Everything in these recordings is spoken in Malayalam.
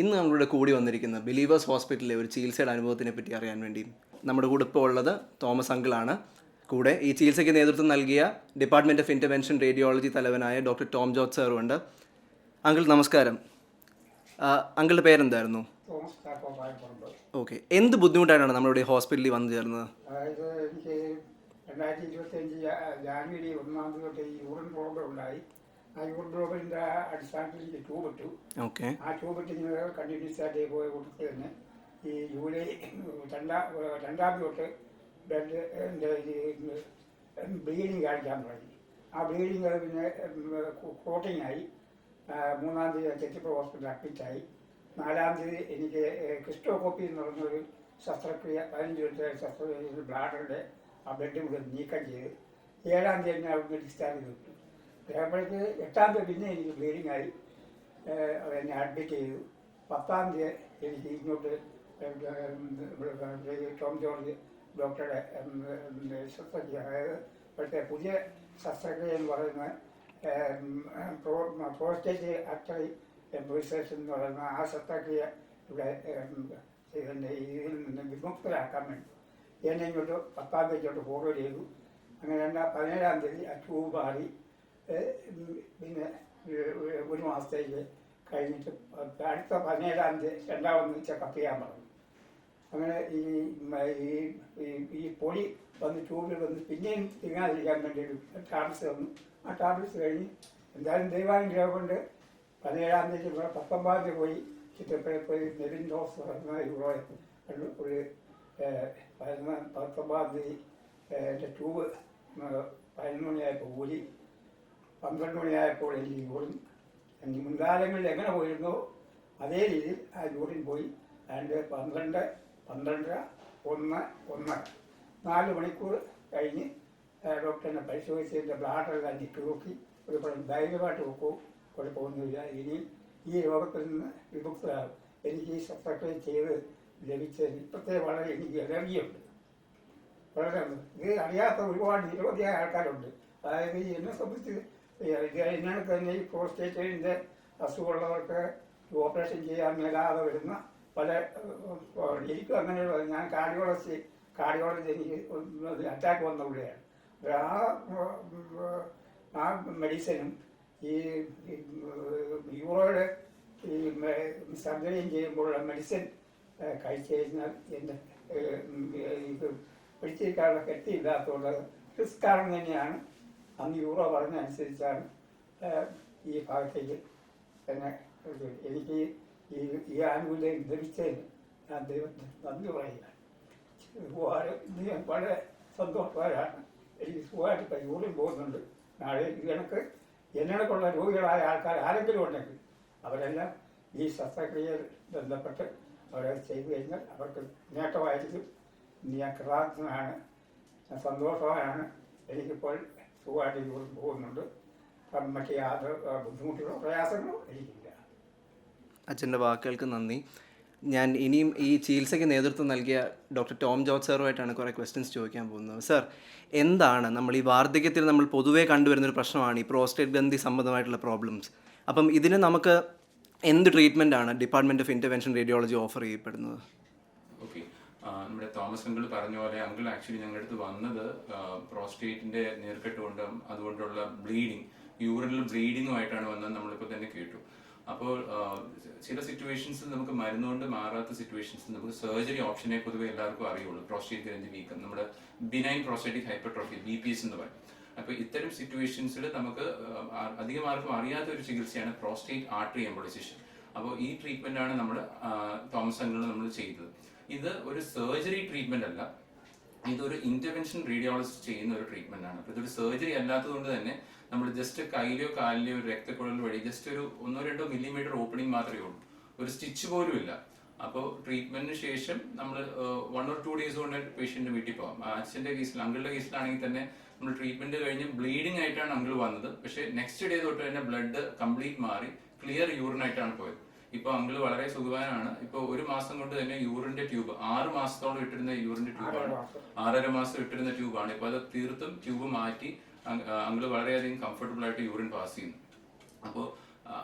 ഇന്ന് നമ്മളുടെ കൂടി വന്നിരിക്കുന്ന ബിലീവേഴ്സ് ഹോസ്പിറ്റലിലെ ഒരു ചികിത്സയുടെ അനുഭവത്തിനെ പറ്റി അറിയാൻ വേണ്ടി നമ്മുടെ കൂടെ ഇപ്പോൾ ഉള്ളത് തോമസ് അങ്കിളാണ്. കൂടെ ഈ ചികിത്സയ്ക്ക് നേതൃത്വം നൽകിയ ഡിപ്പാർട്ട്മെന്റ് ഓഫ് ഇന്റർവെൻഷൻ റേഡിയോളജി തലവനായ ഡോക്ടർ ടോം ജോർജ് സാറുമുണ്ട് അങ്കിൾ നമസ്കാരം. അങ്കിളുടെ പേരെന്തായിരുന്നു? ഓക്കെ. എന്ത് ബുദ്ധിമുട്ടായിട്ടാണ് നമ്മളിവിടെ ഹോസ്പിറ്റലിൽ വന്നു ചേർന്നത്? അതായത് എനിക്ക് രണ്ടായിരത്തി ഇരുപത്തിയഞ്ച് ജാനുവരി ഒന്നാം തീയതി തൊട്ട് ഈ യൂറിൻ പ്രോബ്ലം ഉണ്ടായി. യൂറിൻ പ്രോബ്ലത്തിന്റെ അടിസ്ഥാനത്തിൽ എനിക്ക് ട്യൂബ് ഇട്ടു ഓക്കെ. ആ ട്യൂബ് ഇട്ട് ഇങ്ങനെ കണ്ടിന്യൂസ് ആയിട്ട് പോയി കൂട്ടത്തിൽ തന്നെ ഈ ജൂലൈ രണ്ടാം രണ്ടാം തൊട്ട് ബ്ലഡ് ബ്ലീഡിങ് കാണിക്കാൻ തുടങ്ങി. ആ ബ്ലീഡിങ് പിന്നെ ക്ലോട്ടിങ് ആയി. മൂന്നാം തീയതി ചെറ്റിപ്പുറ ഹോസ്പിറ്റലിൽ അഡ്മിറ്റായി നാലാം തീയതി എനിക്ക് ക്രിസ്റ്റോകോപ്പി എന്ന് പറഞ്ഞൊരു ശസ്ത്രക്രിയ പതിനഞ്ച് മിനിറ്റ് ശസ്ത്രക്രിയ ബ്ലാഡറിന്റെ ആ ബ്ലഡ് മുഴുവൻ നീക്കം ചെയ്ത് ഏഴാം തീയതി അവിടുന്ന് ഡിസ്ചാർജ് ചെയ്തു. അതേപ്പോഴേക്ക് എട്ടാം തീയതി പിന്നെ എനിക്ക് ബ്ലീഡിങ് ആയി. എന്നെ അഡ്മിറ്റ് ചെയ്തു. പത്താം തീയതി എനിക്ക് ഇങ്ങോട്ട് ടോം ജോർജ് ഡോക്ടറുടെ ശസ്ത്രക്രിയ അതായത് ഇപ്പോഴത്തെ പുതിയ ശസ്ത്രക്രിയ എന്ന് പറയുന്ന പ്രോസ്റ്റേറ്റ് ആക്ടറി എംബ്രിസേഷൻ എന്ന് പറയുന്ന ആ ശസ്ത്രക്രിയ ഇവിടെ ഇതിന്റെ ഇതിൽ നിന്ന് വിമുക്തരാക്കാൻ വേണ്ടി. എന്നെ ഇങ്ങോട്ട് പത്താം തീയതി ഇങ്ങോട്ട് ഫോർവേഡ് ചെയ്തു. അങ്ങനെ പതിനേഴാം തീയതി ആ മാറി. പിന്നെ ഒരു- മാസത്തേക്ക് കഴിഞ്ഞിട്ട് അടുത്ത പതിനേഴാം തീയതി രണ്ടാമത് ചെക്കപ്പ് ചെയ്യാൻ പറഞ്ഞു. അങ്ങനെ ഈ ഈ പൊടി വന്ന് ട്യൂബിൽ വന്ന് പിന്നെയും തിങ്ങാതിരിക്കാൻ വേണ്ടി ടാബ്ലറ്റ്സ് വന്നു ആ ടാബ്ലറ്റ്സ് കഴിഞ്ഞ് എന്തായാലും ദൈവാനുഗ്രഹം കൊണ്ട് പതിനേഴാം തീയതി ഇവിടെ പത്തൊമ്പതാം തീയതി പോയി. ചിറ്റപ്പുഴയിൽ പോയി നെവിൻ ഡോസ് പറഞ്ഞ ഇവിടെ ഒരു പതിനൊന്ന് പത്തൊമ്പതാം തീയതി എന്റെ ട്യൂബ് പതിനൊന്ന് മണിയായപ്പോൾ ഊരി. പന്ത്രണ്ട് മണിയായപ്പോൾ എനിക്ക് ജോലി. എനിക്ക് മുൻകാലങ്ങളിൽ എങ്ങനെ പോയിരുന്നോ അതേ രീതിയിൽ ആ ജോലി പോയി. അതിന്റെ പന്ത്രണ്ട് പന്ത്രണ്ടര ഒന്ന് ഒന്ന്. നാല് മണിക്കൂർ കഴിഞ്ഞ് ഡോക്ടറിനെ പരിശോധിച്ചതിന്റെ ബ്ലാഡറെല്ലാം ഞെക്കി നോക്കി. ഒരു കുഴപ്പം ധൈര്യമായിട്ട് നോക്കൂ. കുഴപ്പമൊന്നുമില്ല ഇനി ഈ രോഗത്തിൽ നിന്ന് വിമുക്തരാകും. എനിക്ക് ഈ ശസ്ത്രക്രിയ ചെയ്ത് ലഭിച്ചതിന് ഇപ്പോഴത്തെ വളരെ എനിക്ക് എനർജിയുണ്ട്. വളരെ ഇത് അറിയാത്ത ഒരുപാട് നിരവധിയായ ആൾക്കാരുണ്ട്. അതായത് എന്നെ സംബന്ധിച്ച് ഇത് ഇതിനകത്ത് തന്നെ ഈ പ്രോസ്റ്റേറ്റിന്റെ അസുഖമുള്ളവർക്ക് ഓപ്പറേഷൻ ചെയ്യാൻ മേലാതെ വരുന്ന പല എനിക്കും അങ്ങനെയുള്ള ഞാൻ കാർഡിയോളജി കാർഡിയോളജി എനിക്ക് അറ്റാക്ക് വന്ന പുള്ളിയാണ്. ആ ആ മെഡിസിനും ഈ യൂറോയുടെ ഈ സർജറിയും ചെയ്യുമ്പോഴുള്ള മെഡിസിൻ കഴിച്ച് കഴിഞ്ഞാൽ എന്റെ പിടിച്ചിരിക്കാനുള്ള കെട്ടിയില്ലാത്തതുകൊണ്ട് റിസ്ക് കാരണം തന്നെയാണ് അന്ന് യൂറോ പറഞ്ഞ അനുസരിച്ചാണ് ഈ ഭാഗത്തേക്ക് എന്നെ എനിക്ക് ഈ ഈ ആനുകൂല്യം ലഭിച്ചതിന് ഞാൻ ദൈവത്തിന് നന്ദി പറയുക ഉപകാരം ഇന്ന് ഞാൻ വളരെ സന്തോഷവാനാണ്. എനിക്ക് സുഖമായിട്ട് കൈകൂടിയും പോകുന്നുണ്ട്. നാളെ എനിക്ക് കണക്ക് എന്നോടൊക്കെയുള്ള രോഗികളായ ആൾക്കാർ ആരെങ്കിലും ഉണ്ടെങ്കിൽ അവരെല്ലാം ഈ ശസ്ത്രക്രിയയിൽ ബന്ധപ്പെട്ട് അവരെ ചെയ്തു കഴിഞ്ഞാൽ അവർക്ക് നേട്ടമായിരിക്കും. ഞാൻ കൃതാർത്ഥനാണ് ഞാൻ സന്തോഷവാനാണ്. എനിക്കിപ്പോൾ സുഖമായിട്ട് ജോലി പോകുന്നുണ്ട്. അപ്പം യാതൊരു ബുദ്ധിമുട്ടുകളോ പ്രയാസങ്ങളോ എനിക്കില്ല. അച്ഛന്റെ വാക്കുകൾക്ക് നന്ദി. ഞാൻ ഇനിയും ഈ ചികിത്സയ്ക്ക് നേതൃത്വം നൽകിയ ഡോക്ടർ ടോം ജോർജ് സാറുമായിട്ടാണ് കുറേ ക്വസ്റ്റ്യൻസ് ചോദിക്കാൻ പോകുന്നത്. സർ എന്താണ് നമ്മൾ ഈ വാർദ്ധക്യത്തിൽ നമ്മൾ പൊതുവേ കണ്ടുവരുന്ന ഒരു പ്രശ്നമാണ് ഈ പ്രോസ്റ്റേറ്റ് ഗ്രന്ഥി സംബന്ധമായിട്ടുള്ള പ്രോബ്ലംസ് അപ്പം ഇതിന് നമുക്ക് എന്ത് ട്രീറ്റ്മെന്റാണ് department of intervention radiology offer ചെയ്യപ്പെടുന്നത്? നമ്മുടെ തോമസ് അങ്കിൾ പറഞ്ഞ പോലെ അങ്കിൾ ആക്ച്വലി ഞങ്ങളുടെ അടുത്ത് വന്നത് പ്രോസ്റ്റേറ്റിന്റെ നീർക്കെട്ട് കൊണ്ടും അതുകൊണ്ടുള്ള ബ്ലീഡിങ് യൂറിനൽ ബ്ലീഡിങ്ങുമായിട്ടാണ് വന്നത് നമ്മളിപ്പോൾ തന്നെ കേട്ടു. അപ്പോൾ ചില സിറ്റുവേഷൻസിൽ നമുക്ക് മരുന്നുകൊണ്ട് മാറാത്ത സിറ്റുവേഷൻസിൽ നമുക്ക് സർജറി ഓപ്ഷനെ പൊതുവെ എല്ലാവർക്കും അറിയുള്ളൂ. പ്രോസ്റ്റേറ്റ് ഗ്രന്ഥി വീക്കം. നമ്മുടെ benign prostatic hypertrophy B P S എന്ന് പറയും. അപ്പോൾ ഇത്തരം സിറ്റുവേഷൻസിൽ നമുക്ക് അധികം ആർക്കും അറിയാത്ത ഒരു ചികിത്സയാണ് പ്രോസ്റ്റേറ്റ് ആർട്ടറി എംബോളിസേഷൻ അപ്പോൾ ഈ ട്രീറ്റ്മെന്റ് ആണ് നമ്മൾ തോമസ് അങ്കിൾ നമ്മൾ ചെയ്തത്. ഇത് ഒരു സർജറി ട്രീറ്റ്മെന്റ് അല്ല. ഇതൊരു ഇന്റർവെൻഷൻ റേഡിയോളജിസ്റ്റ് ചെയ്യുന്ന ഒരു ട്രീറ്റ്മെന്റ് ആണ്. ഇതൊരു സർജറി അല്ലാത്തതുകൊണ്ട് തന്നെ നമ്മൾ ജസ്റ്റ് കയ്യിലോ കാലിലെയോ ഒരു രക്തക്കുഴൽ വഴി ജസ്റ്റ് ഒരു ഒന്നോ രണ്ടോ മില്ലിമീറ്റർ ഓപ്പണിംഗ് മാത്രമേ ഉള്ളൂ. ഒരു സ്റ്റിച്ച് പോലും ഇല്ല. അപ്പോൾ ട്രീറ്റ്മെന്റിന് ശേഷം നമ്മൾ വൺ ഓർ ടു ഡേയ്സ് കൊണ്ട് പേഷ്യന്റ് വീട്ടിൽ പോകാം അച്ഛന്റെ കേസിൽ അങ്കിളുടെ കേസിലാണെങ്കിൽ തന്നെ നമ്മൾ ട്രീറ്റ്മെന്റ് കഴിഞ്ഞ് ബ്ലീഡിംഗ് ആയിട്ടാണ് അങ്കിൾ വന്നത്. പക്ഷേ നെക്സ്റ്റ് ഡേ തൊട്ട് തന്നെ ബ്ലഡ് കംപ്ലീറ്റ് മാറി ക്ലിയർ യൂറിൻ ആയിട്ടാണ് പോയത്. ഇപ്പൊ അങ്കിൾ വളരെ സുഖവാനാണ്. ഇപ്പൊ ഒരു മാസം കൊണ്ട് തന്നെ യൂറിന്റെ ട്യൂബ് ആറ് മാസത്തോളം ഇട്ടിരുന്ന യൂറിന്റെ ട്യൂബാണ്. ആറര മാസം. ഇട്ടിരുന്ന ട്യൂബാണ്. ഇപ്പൊ അത് തീർത്തും ട്യൂബ് മാറ്റി അങ്കിൾ വളരെയധികം കംഫർട്ടബിൾ ആയിട്ട് യൂറിൻ പാസ് ചെയ്യുന്നു. അപ്പോൾ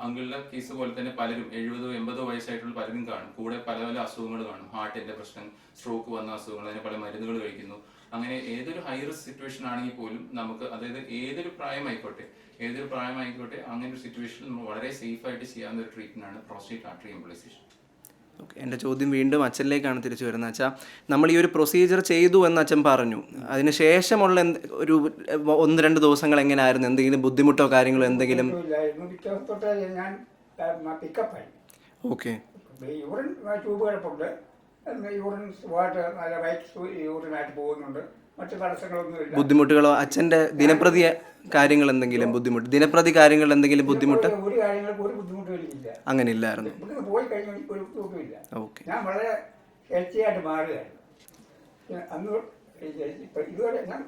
അങ്കിളുടെ കേസ് പോലെ തന്നെ പലരും എഴുപതോ എൺപതോ വയസ്സായിട്ടുള്ള പലരും കാണും. കൂടെ പല പല അസുഖങ്ങൾ കാണും. ഹാർട്ടിന്റെ പ്രശ്നം സ്ട്രോക്ക് വന്ന അസുഖങ്ങൾ അതിന് പല മരുന്നുകൾ കഴിക്കുന്നു. അങ്ങനെ ഏതൊരു ഹൈ റിസ്ക് സിറ്റുവേഷൻ ആണെങ്കിൽ പോലും നമുക്ക് അതായത് ഏതൊരു പ്രായമായിക്കോട്ടെ ഏതൊരു പ്രായമായിക്കോട്ടെ അങ്ങനെ ഒരു സിറ്റുവേഷൻ നമ്മൾ വളരെ സേഫ് ആയിട്ട് ചെയ്യാവുന്ന ഒരു ട്രീറ്റ്മെന്റ് ആണ് പ്രോസ്റ്റേറ്റ് ആർട്ടറി ഓക്കെ എന്റെ ചോദ്യം വീണ്ടും അച്ഛനിലേക്കാണ് തിരിച്ചു വരുന്നത്. അച്ഛാ നമ്മൾ ഈ ഒരു പ്രൊസീജിയർ ചെയ്തു എന്ന് അച്ഛൻ പറഞ്ഞു. അതിന് ശേഷമുള്ള എന്ത് ഒരു ഒന്ന് രണ്ട് ദിവസങ്ങൾ എങ്ങനെയായിരുന്നു? എന്തെങ്കിലും ബുദ്ധിമുട്ടോ കാര്യങ്ങളോ എന്തെങ്കിലും? ഓക്കെ ട്യൂബ് കിടപ്പുണ്ട് യൂറിൻ സുഖമായിട്ട് നല്ല വൈറ്റ് യൂറിനായിട്ട് പോകുന്നുണ്ട്. മറ്റു തടസ്സങ്ങളൊന്നുമില്ല ബുദ്ധിമുട്ടുകളോ അച്ഛന്റെ ദിനപ്രതി കാര്യങ്ങൾ എന്തെങ്കിലും ബുദ്ധിമുട്ട് ദിനപ്രതി കാര്യങ്ങൾ എന്തെങ്കിലും ബുദ്ധിമുട്ട്? ഒരു- കാര്യങ്ങൾക്ക് ഒരു ബുദ്ധിമുട്ടും എനിക്കില്ല. അങ്ങനെ ഇല്ലായിരുന്നു ഇവിടുന്ന് പോയി കഴിഞ്ഞാൽ ഒരു ബുദ്ധിമുട്ടുമില്ല ഓക്കെ. ഞാൻ വളരെ ഹെൽത്തി ആയിട്ട് മാറുകയായിരുന്നു. ഞാൻ അന്ന് ഇപ്പം ഇതുവരെ ഞാൻ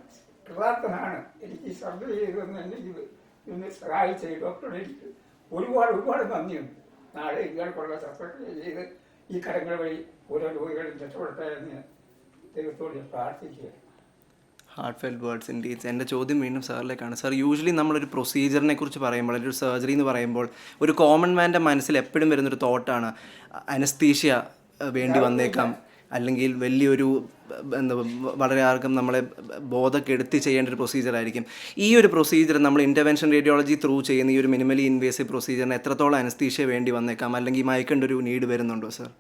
കൃതാർത്ഥനാണ്. എനിക്ക് സർജറി എന്നെ ഇത് ഇതിന് സഹായിച്ച ഈ ഡോക്ടറുടെ എനിക്ക് ഒരുപാട് ഒരുപാട് നന്ദിയുണ്ട്. നാളെ ഇയാൾക്കുള്ള ശസ്ത്രക്രിയ ചെയ്ത് ഈ കടങ്ങൾ വഴി ഓരോ രോഗികളും രക്ഷപ്പെടുത്തട്ടെ എന്ന് ദൈവത്തോട് ഞാൻ പ്രാർത്ഥിക്കുകയാണ്. ഹാർട്ട് ഫെൽ വേർഡ്സ് ഇൻഡീറ്റ്സ് എന്റെ ചോദ്യം വീണ്ടും സാറിലേക്കാണ്. സാർ യൂഷ്വലി നമ്മളൊരു പ്രൊസീജിയറിനെ കുറിച്ച് പറയുമ്പോൾ അല്ലെങ്കിൽ ഒരു സർജറി എന്ന് പറയുമ്പോൾ ഒരു കോമൺ മാന്റെ മനസ്സിൽ എപ്പോഴും വരുന്നൊരു തോട്ടാണ് അനസ്തീഷ്യ വേണ്ടി വന്നേക്കാം. അല്ലെങ്കിൽ വലിയൊരു എന്താ വളരെ ആർക്കും നമ്മളെ ബോധക്കെടുത്തി ചെയ്യേണ്ട ഒരു പ്രൊസീജിയർ ആയിരിക്കും. ഈ ഒരു പ്രൊസീജിയർ നമ്മൾ ഇന്റർവെൻഷൻ റേഡിയോളജി ത്രൂ ചെയ്യുന്ന ഈ ഒരു മിനിമലി ഇൻവേസീവ് പ്രൊസീജിയറിന് എത്രത്തോളം അനസ്തീഷ്യ വേണ്ടി വന്നേക്കാം? അല്ലെങ്കിൽ മയക്കേണ്ട ഒരു നീഡ് വരുന്നുണ്ടോ സർ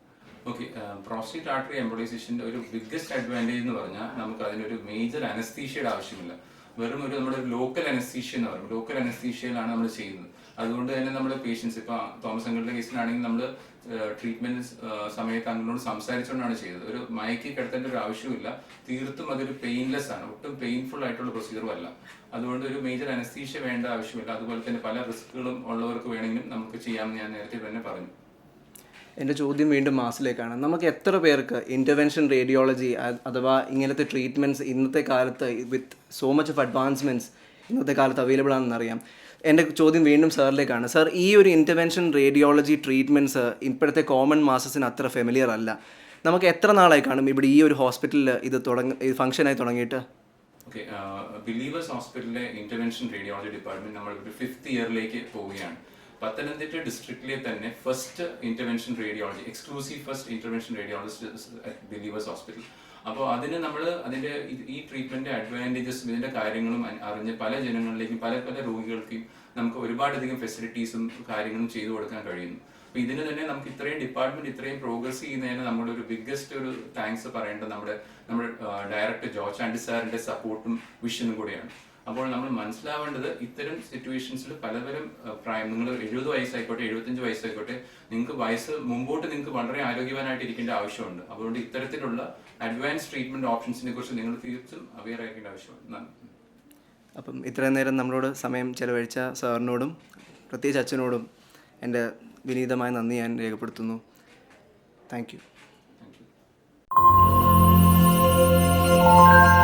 ഓക്കെ പ്രോസ്റ്റേറ്റ് ആർട്ടറി എംബോളൈസേഷന്റെ ഒരു ബിഗ്ഗസ്റ്റ് അഡ്വാന്റേജ് എന്ന് പറഞ്ഞാൽ നമുക്ക് അതിനൊരു മേജർ അനസ്തീഷ്യയുടെ ആവശ്യമില്ല. വെറും ഒരു നമ്മുടെ ലോക്കൽ അനസ്തീഷ്യ എന്ന് പറയും. ലോക്കൽ അനസ്തീഷ്യയിലാണ് നമ്മൾ ചെയ്യുന്നത്. അതുകൊണ്ട് തന്നെ നമ്മുടെ പേഷ്യൻസ് ഇപ്പൊ തോമസ് അങ്കിളുടെ കേസിലാണെങ്കിൽ നമ്മൾ ട്രീറ്റ്മെന്റ് സമയത്ത് അങ്കിളിനോട് സംസാരിച്ചുകൊണ്ടാണ് ചെയ്തത് ഒരു മയക്കി കിടത്തേണ്ട ഒരു ആവശ്യമില്ല തീർത്തും അതൊരു പെയിൻലെസ് ആണ്. ഒട്ടും പെയിൻഫുൾ ആയിട്ടുള്ള പ്രൊസീജിയറും അല്ല. അതുകൊണ്ട് ഒരു മേജർ അനസ്തീഷ്യ വേണ്ട ആവശ്യമില്ല. അതുപോലെ തന്നെ പല റിസ്കുകളും ഉള്ളവർക്ക് വേണമെങ്കിലും നമുക്ക് ചെയ്യാമെന്ന് ഞാൻ നേരത്തെ തന്നെ പറഞ്ഞു. എന്റെ ചോദ്യം വീണ്ടും മാസിലേക്കാണ്. നമുക്ക് എത്ര പേർക്ക് ഇന്റർവെൻഷൻ റേഡിയോളജി അഥവാ ഇങ്ങനത്തെ ട്രീറ്റ്മെന്റ്സ് ഇന്നത്തെ കാലത്ത് with so much of advancements ഇന്നത്തെ കാലത്ത് അവൈലബിൾ ആണെന്ന് അറിയാം. എന്റെ ചോദ്യം വീണ്ടും സാറിലേക്കാണ്. സാർ ഈ ഒരു ഇന്റർവെൻഷൻ റേഡിയോളജി ട്രീറ്റ്മെന്റ്സ് ഇപ്പോഴത്തെ കോമൺ മാസസിന് അത്ര ഫെമിലിയർ അല്ല. നമുക്ക് എത്ര നാളായി കാണും ഇവിടെ ഈ ഒരു ഹോസ്പിറ്റലിൽ ഇത് തുടങ്ങ ഫംഗ്ഷനായി തുടങ്ങിയിട്ട്? ഓക്കെ ബിലീവേഴ്സ് ഹോസ്പിറ്റലിലെ ഇന്റർവെൻഷൻ റേഡിയോളജി ഡിപ്പാർട്ട്മെന്റ് നമ്മൾ ഒരു ഫിഫ്ത്ത് ഇയറിലേക്ക് പോവുകയാണ്. പത്തനംതിട്ട ഡിസ്ട്രിക്റ്റിലെ തന്നെ first intervention radiology exclusive first intervention radiologist Believers hospital അപ്പോൾ അതിന് നമ്മൾ അതിന്റെ ഈ ട്രീറ്റ്മെന്റ് അഡ്വാന്റേജസും ഇതിന്റെ കാര്യങ്ങളും അറിഞ്ഞ് പല ജനങ്ങളിലേക്കും പല പല രോഗികൾക്കും നമുക്ക് ഒരുപാടധികം ഫെസിലിറ്റീസും കാര്യങ്ങളും ചെയ്തു കൊടുക്കാൻ കഴിയുന്നു. അപ്പൊ ഇതിന് തന്നെ നമുക്ക് ഇത്രയും ഡിപ്പാർട്ട്മെന്റ് ഇത്രയും പ്രോഗ്രസ് ചെയ്യുന്നതിന് നമ്മുടെ ഒരു ബിഗ്ഗസ്റ്റ് ഒരു താങ്ക്സ് പറയേണ്ടത് നമ്മുടെ നമ്മുടെ ഡയറക്ടർ ജോർജ് ആൻഡി സാറിന്റെ സപ്പോർട്ടും വിഷനും കൂടെയാണ്. അപ്പോൾ നമ്മൾ മനസ്സിലാവേണ്ടത് ഇത്തരം സിറ്റുവേഷൻസിൽ പലതരം പ്രായം നിങ്ങൾ എഴുപത് വയസ്സായിക്കോട്ടെ എഴുപത്തഞ്ച് വയസ്സായിക്കോട്ടെ നിങ്ങൾക്ക് വയസ്സ് മുമ്പോട്ട് നിങ്ങൾക്ക് വളരെ ആരോഗ്യവാനായിട്ട് ഇരിക്കേണ്ട ആവശ്യമുണ്ട്. അതുകൊണ്ട് ഇത്തരത്തിലുള്ള അഡ്വാൻസ് ട്രീറ്റ്മെന്റ് ഓപ്ഷൻസിനെ കുറിച്ച് നിങ്ങൾ തീർച്ചയായും അവെയർ ആയിരിക്കേണ്ട ആവശ്യമുണ്ട്. നന്ദി. അപ്പം ഇത്രയും നേരം നമ്മളോട് സമയം ചെലവഴിച്ച സാറിനോടും പ്രത്യേകിച്ച് അച്ഛനോടും എന്റെ വിനീതമായ നന്ദി ഞാൻ രേഖപ്പെടുത്തുന്നു. Thank you. Thank you.